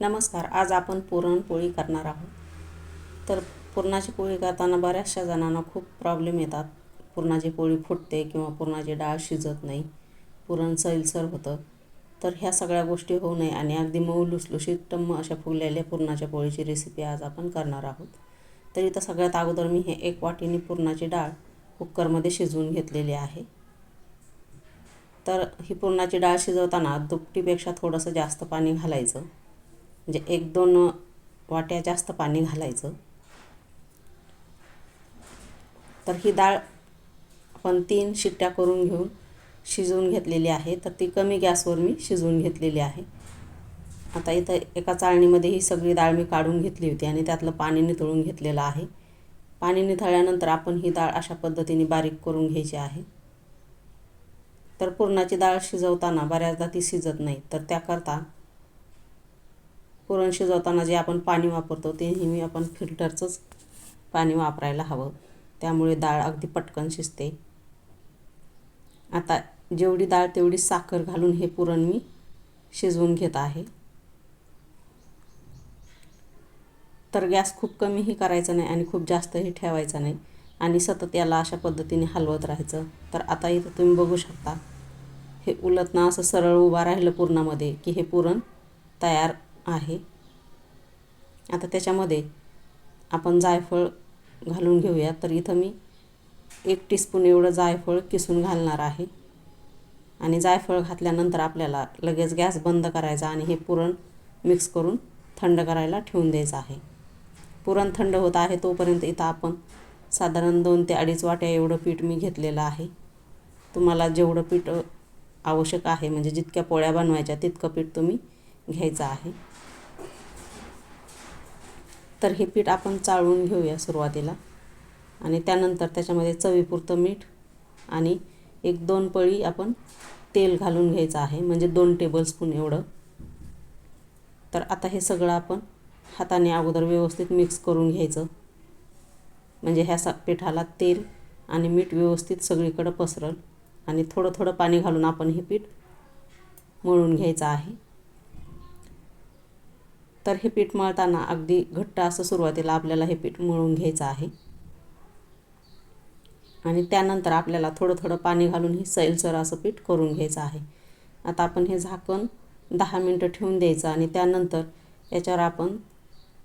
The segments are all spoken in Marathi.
नमस्कार आज आपण पुरणपोळी करणार आहोत. तर पुरणाची पोळी करताना बऱ्याचशा जणांना खूप प्रॉब्लेम येतात. पुरणाची पोळी फुटते किंवा पुरणाची डाळ शिजत नाही. पुरण सैलसर होतं. तर ह्या सगळ्या गोष्टी होऊ नये आणि अगदी मऊ लुसलुशीत टम्म अशा फुगलेल्या पुरणाच्या पोळीची रेसिपी आज आपण करणार आहोत. तर इथं सगळ्यात अगोदर मी हे एक वाटीने पुरणाची डाळ कुक्करमध्ये शिजवून घेतलेली आहे. तर ही पुरणाची डाळ शिजवताना दुपटीपेक्षा थोडंसं जास्त पाणी घालायचं. म्हणजे एक दोन वाट्या जास्त पाणी घालायचं. तर ही डाळ आपण तीन शिट्ट्या करून घेऊन शिजवून घेतलेली आहे. तर ती कमी गॅसवर मी शिजवून घेतलेली आहे. आता इथं एका चाळणीमध्ये ही सगळी डाळ मी काढून घेतली होती आणि त्यातलं पाणी निथळून घेतलेलं आहे. पाणी निथळल्यानंतर आपण ही डाळ अशा पद्धतीने बारीक करून घ्यायची आहे. तर पुरणाची डाळ शिजवताना बऱ्याचदा ती शिजत नाही. तर त्याकरता पुरण शिजवताना जे आपण पाणी वापरतो ते नेहमी आपण फिल्टरचंच पाणी वापरायला हवं. त्यामुळे डाळ अगदी पटकन शिजते. आता जेवढी डाळ तेवढी साखर घालून हे पुरण मी शिजवून घेत आहे. तर गॅस खूप कमीही करायचा नाही आणि खूप जास्तही ठेवायचा नाही आणि सतत याला अशा पद्धतीने हलवत राहायचं. तर आता इथं तुम्ही बघू शकता हे उलटणं असं सरळ उभा राहिलं पुरणामध्ये की हे पुरण तयार आहे. आता त्याच्यामध्ये आपण जायफळ घालून घेऊया. तर इथं मी एक टीस्पून एवढं जायफळ किसून घालणार आहे. आणि जायफळ घातल्यानंतर आपल्याला लगेच गॅस बंद करायचा आणि हे पुरण मिक्स करून थंड करायला ठेवून द्यायचं आहे. पुरण थंड होत आहे तोपर्यंत इथं आपण साधारण दोन ते अडीच वाट्या एवढं पीठ मी घेतलेलं आहे. तुम्हाला जेवढं पीठ आवश्यक आहे म्हणजे जितक्या पोळ्या बनवायच्या तितकं पीठ तुम्ही घ्यायचं आहे. तर हे पीठ आपण चाळून घेऊया सुरुवातीला. आणि त्यानंतर त्याच्यामध्ये चवीपुरतं मीठ आणि एक दोन पळी आपण तेल घालून घ्यायचं आहे म्हणजे दोन टेबलस्पून एवढं. तर आता हे सगळं आपण हाताने अगोदर व्यवस्थित मिक्स करून घ्यायचं. म्हणजे ह्या सा पिठाला तेल आणि मीठ व्यवस्थित सगळीकडं पसरल आणि थोडं थोडं पाणी घालून आपण हे पीठ मळून घ्यायचं आहे. तर हे पीठ मळताना अगदी घट्ट असं सुरुवातीला आपल्याला हे पीठ मळून घ्यायचं आहे. आणि त्यानंतर आपल्याला थोडं थोडं पाणी घालून हे सैलसर असं पीठ करून घ्यायचं आहे. आता आपण हे झाकण दहा मिनटं ठेवून द्यायचं आणि त्यानंतर याच्यावर आपण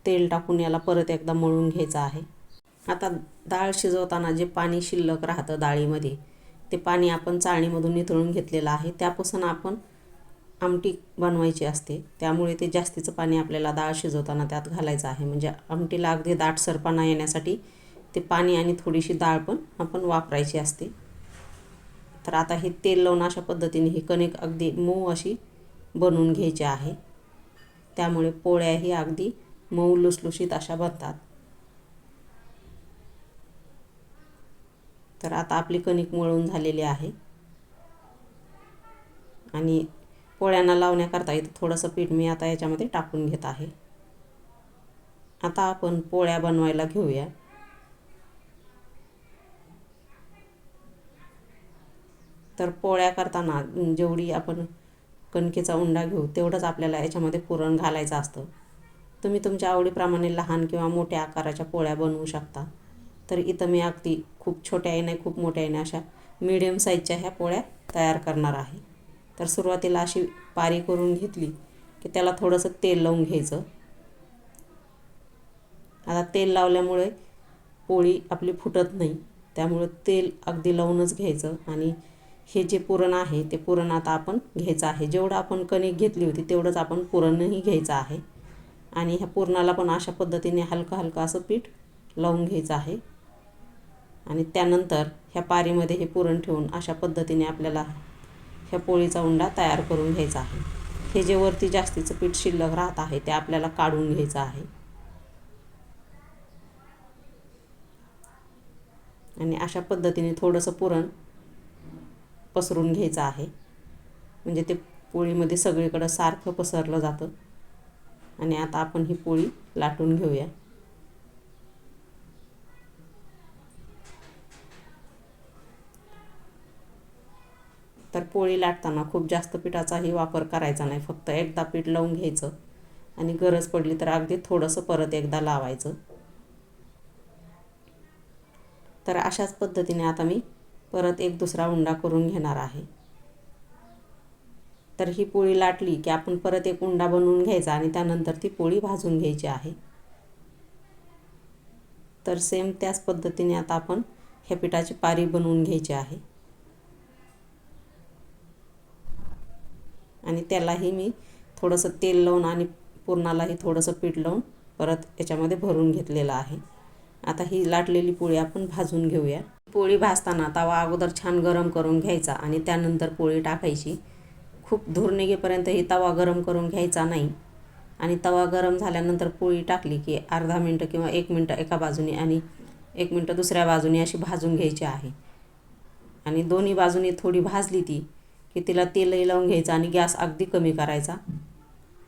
तेल टाकून याला परत एकदा मळून घ्यायचं आहे. आता डाळ शिजवताना जे पाणी शिल्लक राहतं डाळीमध्ये ते पाणी आपण चाळणीमधून निथळून घेतलेलं आहे. त्यापासून आपण आमटी बनवायची असते. त्यामुळे ते जास्तीचं पाणी आपल्याला डाळ शिजवताना त्यात घालायचं आहे. म्हणजे आमटीला अगदी दाटसरपणा येण्यासाठी ते पाणी आणि थोडीशी डाळ पण आपण वापरायची असते. तर आता हे तेल लावून अशा पद्धतीने ही कणिक अगदी मऊ अशी बनवून घ्यायची आहे. त्यामुळे पोळ्याही अगदी मऊ लुसलुशीत अशा बनतात. तर आता आपली कणिक मळून झालेली आहे. आणि पोळ्यांना लावण्याकरता इथं थोडंसं पीठ मी आता याच्यामध्ये टाकून घेत आहे. आता आपण पोळ्या बनवायला घेऊया. तर पोळ्या करताना जेवढी आपण कणकेचा उंडा घेऊ तेवढंच आपल्याला याच्यामध्ये पुरण घालायचं असतं. तुम्ही तुमच्या आवडीप्रमाणे लहान किंवा मोठ्या आकाराच्या पोळ्या बनवू शकता. तर इथं मी अगदी खूप छोट्या नाही खूप मोठ्या नाही अशा मिडियम साईजच्या ह्या पोळ्या तयार करणार आहे. तर सुरुवातीला अशी पारी करून घेतली की त्याला थोडंसं तेल लावून घ्यायचं. आता तेल लावल्यामुळे पोळी आपली फुटत नाही. त्यामुळे तेल अगदी लावूनच घ्यायचं आणि हे जे पुरण आहे ते पुरण आता आपण घ्यायचं आहे. जेवढं आपण कणिक घेतली होती तेवढंच आपण पुरणही घ्यायचं आहे. आणि ह्या पुरणाला पण अशा पद्धतीने हलकं हलकं असं पीठ लावून घ्यायचं आहे. आणि त्यानंतर ह्या पारीमध्ये हे पुरण ठेवून अशा पद्धतीने आपल्याला ह्या पोळीचा उंडा तयार करून घ्यायचा आहे. हे जे वरती जास्तीचं पीठ शिल्लक राहत आहे ते आपल्याला काढून घ्यायचं आहे. आणि अशा पद्धतीने थोडंसं पुरण पसरून घ्यायचं आहे. म्हणजे ते पोळीमध्ये सगळीकडं सारखं पसरलं जातं. आणि आता आपण ही पोळी लाटून घेऊया. तर पोळी लाटताना खूप जास्त पिठाचाही वापर करायचा नाही. फक्त एकदा पीठ लावून घ्यायचं आणि गरज पडली तर अगदी थोडंसं परत एकदा लावायचं. तर अशाच पद्धतीने आता मी परत एक दुसरा उंडा करून घेणार आहे. तर ही पोळी लाटली की आपण परत एक उंडा बनवून घ्यायचा आणि त्यानंतर ती पोळी भाजून घ्यायची आहे. तर सेम त्याच पद्धतीने आता आपण ह्या पिठाची पारी बनवून घ्यायची आहे. आणि त्यालाही मी थोडंसं तेल लावून आणि पुरणालाही थोडंसं पीठ लावून परत याच्यामध्ये भरून घेतलेलं आहे. आता ही लाटलेली पोळी आपण भाजून घेऊया. पोळी भाजताना तवा अगोदर छान गरम करून घ्यायचा आणि त्यानंतर पोळी टाकायची. खूप धूर निघेपर्यंत ही तवा गरम करून घ्यायचा नाही. आणि तवा गरम झाल्यानंतर पोळी टाकली की अर्धा मिनटं किंवा एक मिनटं एका बाजूने आणि एक मिनटं दुसऱ्या बाजूने अशी भाजून घ्यायची आहे. आणि दोन्ही बाजूने थोडी भाजली ती की तिला तेलही लावून घ्यायचं आणि गॅस अगदी कमी करायचा.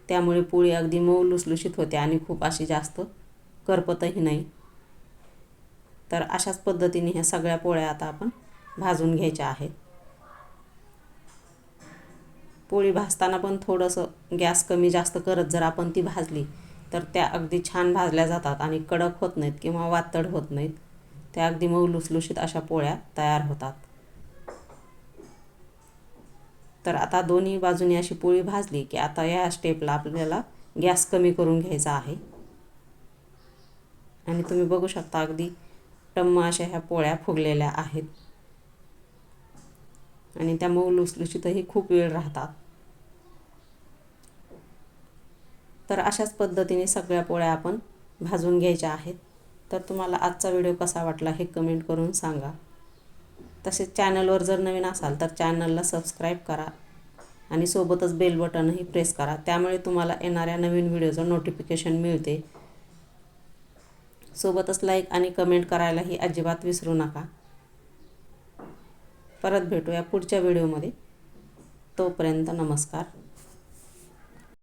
त्यामुळे पोळी अगदी मऊ लुसलुशीत होते आणि खूप अशी जास्त करपतही नाही. तर अशाच पद्धतीने ह्या सगळ्या पोळ्या आता आपण भाजून घ्यायच्या आहेत. पोळी भाजताना पण थोडंसं गॅस कमी जास्त करत जर आपण ती भाजली तर त्या अगदी छान भाजल्या जातात आणि कडक होत नाहीत किंवा वातड होत नाहीत. त्या अगदी मऊ लुसलुशीत अशा पोळ्या तयार होतात. तर आता दोन्ही बाजूनी अशी पोळी भाजली की आता या स्टेपला आपल्याला गॅस कमी करून घ्यायचा आहे. आणि तुम्ही बघू शकता अगदी टम्म अशा ह्या पोळ्या फुगलेल्या आहेत. आणि त्या मऊ लुसलुशीतही खूप वेळ राहतात. तर अशाच पद्धतीने सगळ्या पोळ्या आपण भाजून घ्यायच्या आहेत. तर तुम्हाला आजचा व्हिडिओ कसा वाटला हे कमेंट करून सांगा. तसेच चॅनलवर जर नवीन असाल तर चॅनलला सबस्क्राईब करा आणि सोबतच बेल बटनही प्रेस करा. त्यामुळे तुम्हाला येणाऱ्या नवीन व्हिडिओचं नोटिफिकेशन मिळते. सोबतच लाईक आणि कमेंट करायलाही अजिबात विसरू नका. परत भेटूया पुढच्या व्हिडिओमध्ये. तोपर्यंत नमस्कार.